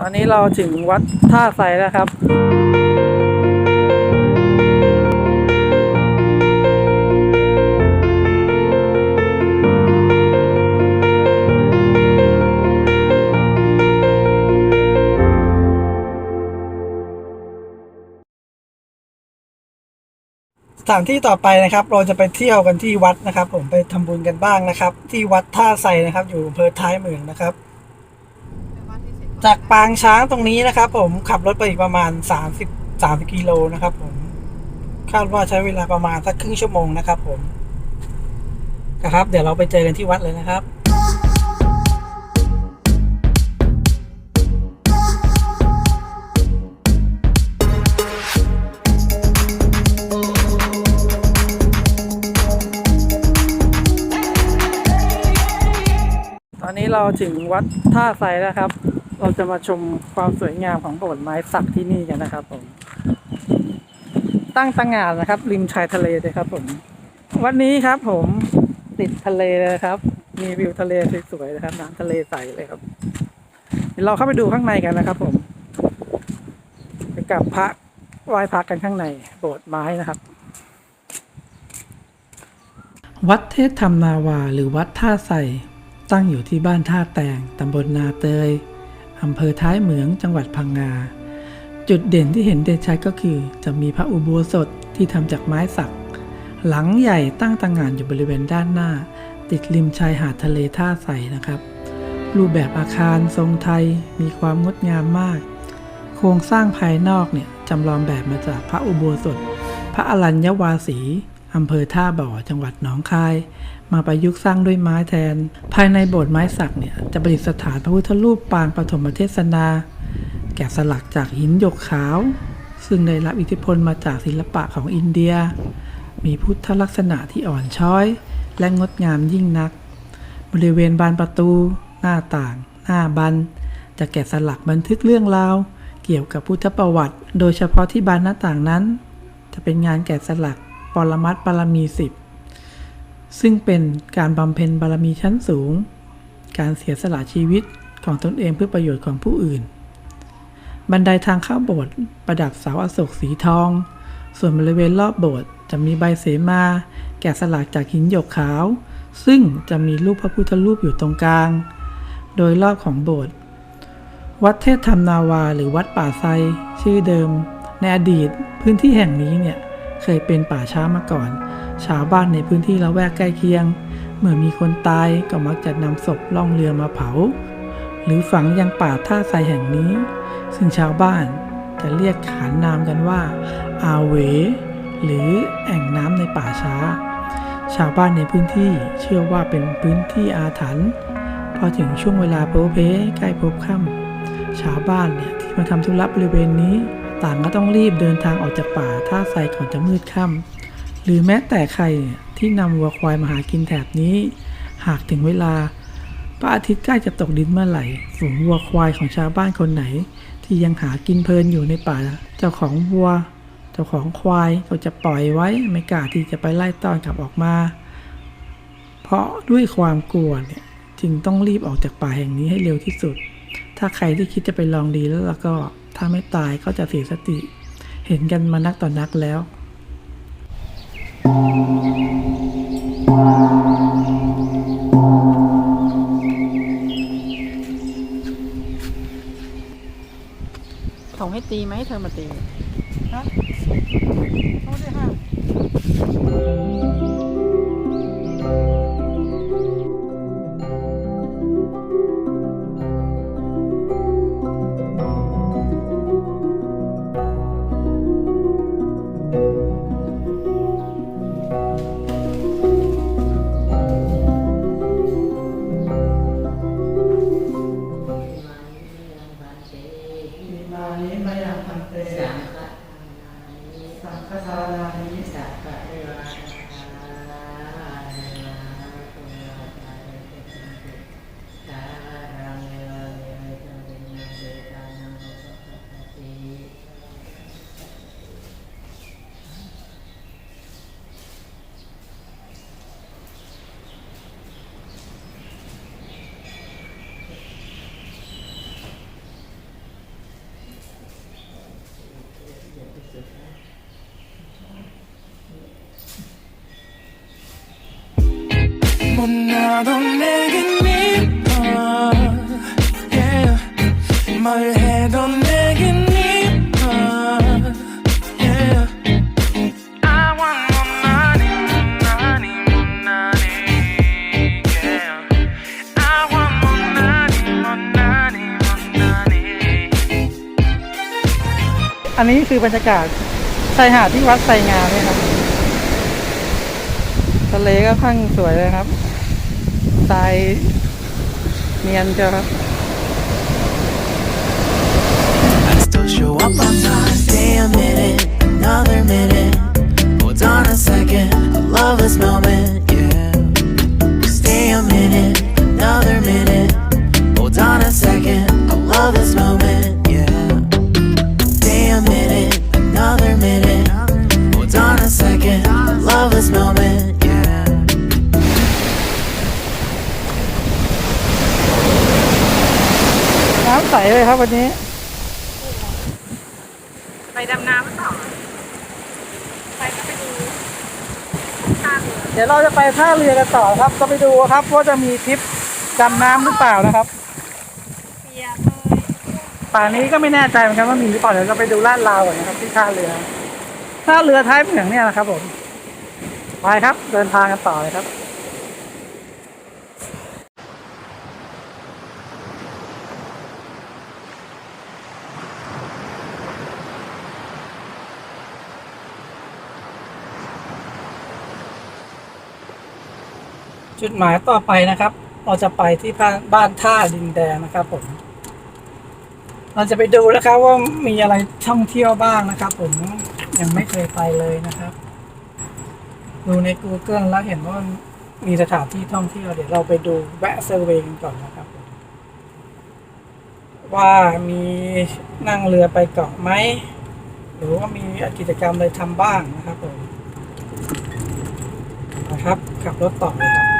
ตอนนี้เราถึงวัดท่าไทรแล้วครับ สถานที่ต่อไปนะครับ เราจะไปเที่ยวกันที่วัดนะครับ ผมไปทำบุญกันบ้างนะครับ ที่วัดท่าไทรนะครับ อยู่อำเภอท้ายเมืองนะครับ จากปางช้างตรงนี้นะครับผมขับรถไปอีกประมาณ 30 30กิโลนะครับผมคาดว่าใช้เวลาประมาณสักครึ่งชั่วโมงนะครับผมนะครับ เดี๋ยวเราไปเจอกันที่วัดเลยนะครับตอนนี้เราถึงวัดท่าไทรแล้วครับ เราจะมาชมความสวยงามของโบสถ์ไม้สักที่นี่กันนะครับผม ตั้งตังงานนะครับ ริมชายทะเลเลยครับ ผม วันนี้ครับผมติดทะเลเลยครับ มีวิวทะเลสวยๆนะครับน้ำทะเลใสเลยครับเดี๋ยวเราเข้าไปดูข้างในกันนะครับ ผมไปกราบพระไหว้พระกันข้างในโบสถ์ไม้นะครับ วัดเทศธรรมนาวาหรือวัดท่าไทรตั้งอยู่ที่บ้านท่าแตงตำบลนาเตย อำเภอท้ายเหมืองจังหวัดพังงา จุดเด่นที่เห็นเด่นชัดก็คือ จะมีพระอุโบสถที่ทำจากไม้สัก หลังใหญ่ตั้งตางานอยู่บริเวณด้านหน้า ติดริมชายหาดทะเลท่าใสนะครับ รูปแบบอาคารทรงไทยมีความงดงามมาก โครงสร้างภายนอกเนี่ยจำลองแบบมาจากพระอุโบสถ พระอรัญญวาสี อำเภอท่าบ่อจังหวัดหนองคาย มาประยุกต์สร้างด้วยไม้แทน ภายในโบสถ์ไม้สักเนี่ยจะประดิษฐานพระพุทธรูปปางปฐมเทศนา แกะสลักจากหินหยกขาว ซึ่งได้รับอิทธิพลมาจากศิลปะของอินเดีย มีพุทธลักษณะที่อ่อนช้อย และงดงามยิ่งนัก บริเวณบานประตู หน้าต่าง หน้าบัน จะแกะสลักบันทึกเรื่องราวเกี่ยวกับพุทธประวัติ โดยเฉพาะที่บานหน้าต่างนั้น จะเป็นงานแกะสลัก รมัตถ์บารมีสิบซึ่งเป็นการบำเพ็ญบารมีชั้นสูง การเสียสละชีวิตของตนเองเพื่อประโยชน์ของผู้อื่น บันไดทางเข้าโบสถ์ประดับเสาอโศกสีทอง ส่วนบริเวณรอบโบสถ์จะมีใบเสมา แกะสลักจากหินหยกขาว ซึ่งจะมีรูปพระพุทธรูปอยู่ตรงกลาง โดยรอบของโบสถ์วัดเทศธรรมนาวาหรือวัดป่าไซชื่อเดิม ในอดีตพื้นที่แห่งนี้เนี่ย เคยเป็นป่าช้ามาก่อน ชาวบ้านในพื้นที่ละแวกใกล้เคียง เมื่อมีคนตายก็มักจะนำศพล่องเรือมาเผา หรือฝังยังป่าท่าไซแห่งนี้ ซึ่งชาวบ้านจะเรียกขานนามกันว่า อาเว หรือแอ่งน้ำในป่าช้า ชาวบ้านในพื้นที่เชื่อว่าเป็นพื้นที่อาถรรพ์พอถึงช่วงเวลาโพเพใกล้พบค่ำชาวบ้านเนี่ยที่มาทำธุระบริเวณนี้ ต่างก็ต้องรีบเดินทางออกจากป่าท่าไซก่อนจะมืดค่ำหรือแม้แต่ใครที่นำวัวควายมาหากินแถบนี้ หากถึงเวลาพระอาทิตย์ใกล้จะตกดินเมื่อไหร่ฝูงวัวควายของชาวบ้านคนไหน ที่ยังหากินเพลินอยู่ในป่า เจ้าของวัว เจ้าของควายก็จะปล่อยไว้ไม่กล้าที่จะไปไล่ต้อนกลับออกมา เพราะด้วยความกลัวเนี่ยจึงต้องรีบออกจากป่าแห่งนี้ให้เร็วที่สุด ถ้าใครที่คิดจะไปลองดีแล้วล่ะก็ ถ้าไม่ตายก็จะเสียสติ เห็นกันมานักต่อนนักแล้วถงให้ตีไหมเธอมาตีฮะเขาได้ห้า 못나도 내겐 이뻐 yeah. 뭘 해도 내겐 이뻐 yeah. I want 못나니 못나니 못나니 yeah. I want 못나니 못나니 못나니 อันนี้คือบรรยากาศชายหาดที่วัดไซงามเนี่ยครับ ทะเลก็ค่อนข้างสวยเลยครับ by meander. I still show up on time. Stay a minute, another minute. Hold on a second. I love this moment, yeah. Stay a minute, another minute. ำใสเลยครับวันนี้ ไปดำน้ำหรือเปล่าไปก็ไปดูท่าเรือเดี๋ยวเราจะไปท่าเรือกันต่อครับ ก็ไปดูครับว่าจะมีทริปดำน้ำหรือเปล่านะครับ เปียกเลยป่านนี้ก็ไม่แน่ใจเหมือนกันว่ามีหรือเปล่าเดี๋ยวเราไปดูลาดราวก่อนนะครับที่ท่าเรือท่าเรือท้ายเหมืองเนี่ยนะครับผมไปครับเดินทางกันต่อเลยครับ จุดหมายต่อไปนะครับ เราจะไปที่บ้านท่าดินแดงนะครับผม เราจะไปดูนะครับว่ามีอะไรท่องเที่ยวบ้างนะครับ ผมยังไม่เคยไปเลยนะครับ ดูใน Google แล้วเห็นว่ามีสถานที่ท่องเที่ยวเดี๋ยวเราไปดูแวะเซอร์เวย์กันก่อนนะครับ ว่ามีนั่งเรือไปเกาะไหมหรือว่ามีกิจกรรมอะไรทำบ้างนะครับผมนะครับขับรถต่อเลยครับ